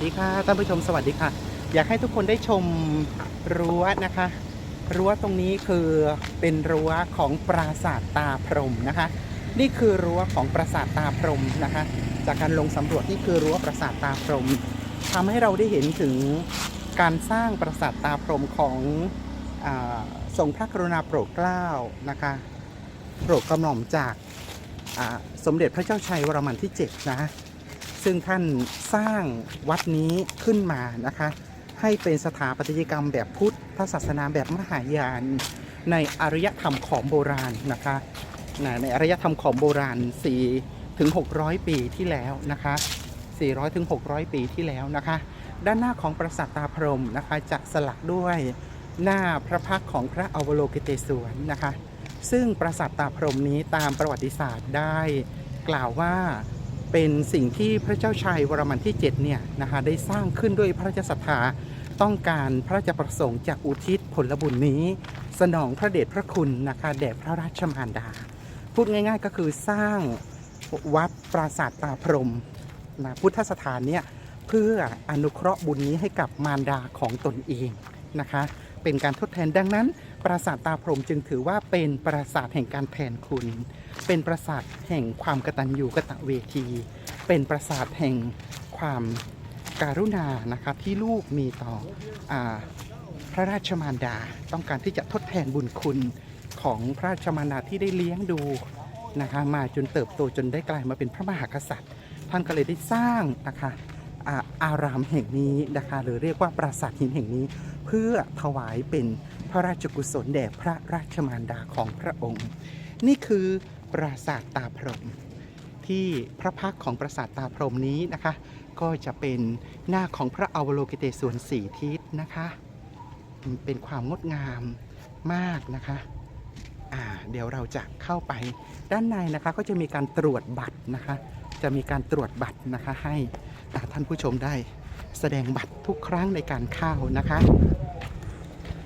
สวัสดีค่ะท่านผู้ชมสวัสดีค่ะ อยากให้ทุกคนได้ชมรั้วนะคะ รั้วตรงนี้คือเป็นรั้วของปราสาทตาพรหมนะคะ นี่คือรั้วของปราสาทตาพรหมนะคะ จากการลงสำรวจนี่คือรั้วปราสาทตาพรหมทำให้เราได้เห็นถึงการสร้างปราสาทตาพรหมของอทรงพระกรุณาโปรดเกล้านะคะโปรดกระหม่อมจากสมเด็จพระเจ้าชัยวรมันที่ 7 นะ ซึ่งท่านสร้างวัดนี้ขึ้นมานะคะ ให้เป็นสถาปัตยกรรมแบบพุทธศาสนาแบบมหายาน ในอารยธรรมของโบราณนะคะนในอารยธรรมของโบราณ4ถึง600 ปีที่แล้วนะคะ400ถึง600 ปีที่แล้วนะคะ ด้านหน้าของปราสาทตาพรมนะคะ จะสลักด้วยหน้าพระพักของพระอวโลกิเตศวรนะคะ ซึ่งปราสาทตาพรมนี้ตามประวัติศาสตร์ได้กล่าวว่า เป็นสิ่งที่พระเจ้าชัยวรมันที่7เนี่ยนะคะได้สร้างขึ้นด้วยพระราชศรัทธาต้องการพระราชประสงค์จากอุทิศผลบุญนี้ สนองพระเดชพระคุณนะคะแด่พระราชมารดา พูดง่ายๆก็คือสร้างวัดปราสาทตาพรมนะพุทธสถานเนี่ยเพื่ออนุเคราะห์บุญนี้ให้กับมารดาของตนเองนะคะ เป็นการทดแทนดังนั้น ปราสาทตาพรมจึงถือว่าเป็นปราสาทแห่งการแทนคุณ เป็นปราสาทแห่งความกตัญญูกตเวที เป็นปราสาทแห่งความการุณานะคะที่ลูกมีต่ออพระราชมารดา ต้องการที่จะทดแทนบุญคุณของพระราชมารดาที่ได้เลี้ยงดูนะคะมาจนเติบโตจนได้กลายมาเป็นพระมหากษัตริย์ ท่านก็เลยได้สร้างนะคะออารามแห่งนี้นะคะหรือเรียกว่าปราสาทหินแห่งนี้ เพื่อถวายเป็นพระราชกุศลแด่พระราชมารดาของพระองค์ นี่คือปราสาทตาพรหมที่พระพักของปราสาทตาพรหมนี้นะคะ ก็จะเป็นหน้าของพระอวโลกิเตศวรสี่ทิศนะคะเป็นความงดงามมากนะคะอ่าเดี๋ยวเราจะเข้าไปด้านในนะคะก็จะมีการตรวจบัตรนะคะ จะมีการตรวจบัตรนะคะให้ท่านผู้ชมได้แสดงบัตรทุกครั้งในการเข้านะคะ